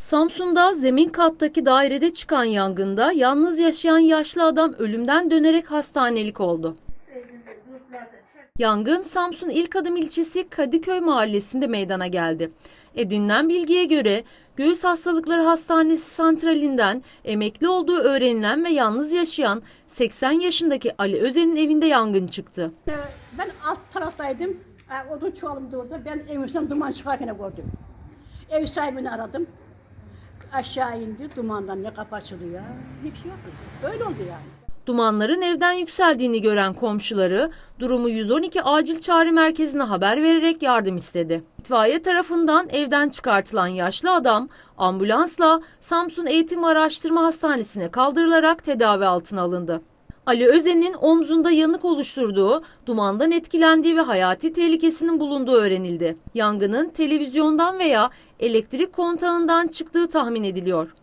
Samsun'da zemin kattaki dairede çıkan yangında yalnız yaşayan yaşlı adam ölümden dönerek hastanelik oldu. Yangın Samsun İlk Adım ilçesi Kadıköy mahallesinde meydana geldi. Edinilen bilgiye göre Göğüs Hastalıkları Hastanesi santralinden emekli olduğu öğrenilen ve yalnız yaşayan 80 yaşındaki Ali Özen'in evinde yangın çıktı. Ee, Ben alt taraftaydım. Ee, Odun çuvalım da orada. Ben evimizden duman çıkarken gördüm. Ev sahibini aradım. Aşağı indi. Dumandan ne kapı açılıyor. Hiçbir şey yok. Öyle oldu yani. Dumanların evden yükseldiğini gören komşuları durumu 112 acil çağrı merkezine haber vererek yardım istedi. İtfaiye tarafından evden çıkartılan yaşlı adam ambulansla Samsun Eğitim Araştırma Hastanesi'ne kaldırılarak tedavi altına alındı. Ali Özen'in omzunda yanık oluşturduğu, dumandan etkilendiği ve hayati tehlikesinin bulunduğu öğrenildi. Yangının televizyondan veya elektrik kontağından çıktığı tahmin ediliyor.